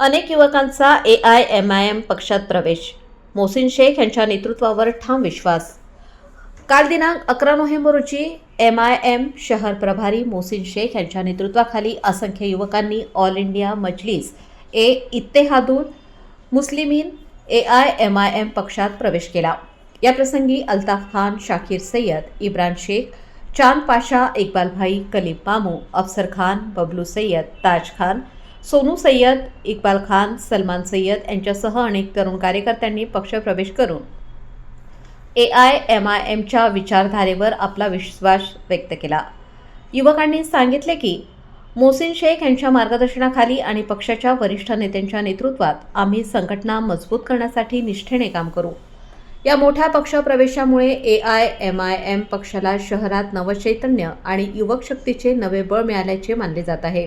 अनेक युवकांचा A I M I M पक्षात प्रवेश. मोहसिन शेख यांच्या नेतृत्वावर ठाम विश्वास. काल दिनांक अकरा नोव्हेंबर रोजी एम आय एम शहर प्रभारी मोहसिन शेख यांच्या नेतृत्वाखाली असंख्य युवकांनी All India Majlis e Ittehadul Muslimeen A I M I M पक्षात प्रवेश केला. याप्रसंगी अल्ताफ खान शाकीर सय्यद इब्रान शेख चांद पाशा इक्बाल भाई कलीम मामू अफसर खान बबलू सय्यद ताज खान सोनू सय्यद इक्बाल खान सलमान सय्यद यांच्यासह अनेक तरुण कार्यकर्त्यांनी पक्षप्रवेश करून ए आय एम आय एमच्या विचारधारेवर आपला विश्वास व्यक्त केला. युवकांनी सांगितले की मोहसिन शेख यांच्या मार्गदर्शनाखाली आणि पक्षाच्या वरिष्ठ नेत्यांच्या नेतृत्वात आम्ही संघटना मजबूत करण्यासाठी निष्ठेने काम करू. या मोठ्या पक्षप्रवेशामुळे A I M I M पक्षाला शहरात नवचैतन्य आणि युवक शक्तीचे नवे बळ मिळाल्याचे मानले जात आहे.